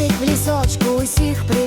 жовтих в лісочку усіх при.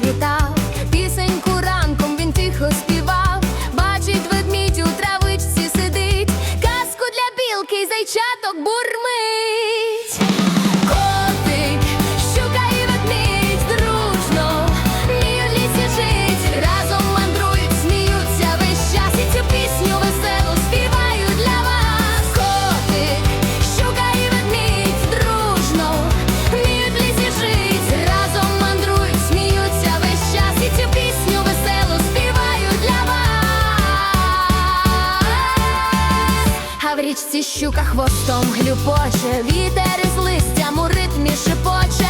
річці щука хвостом глюпоче, вітер із листям у ритмі шепоче.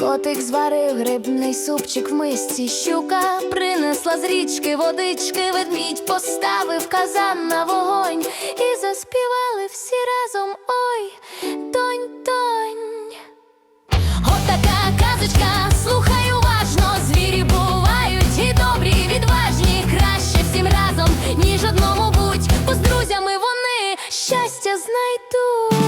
Котик зварив грибний супчик в мисці щука, принесла з річки водички, ведмідь поставив казан на вогонь і заспівали всі разом. Ой, тонь, тонь. От така казочка, слухай уважно, звірі бувають і добрі, і відважні. Краще всім разом, ніж одному будь, бо з друзями вони щастя знайдуть.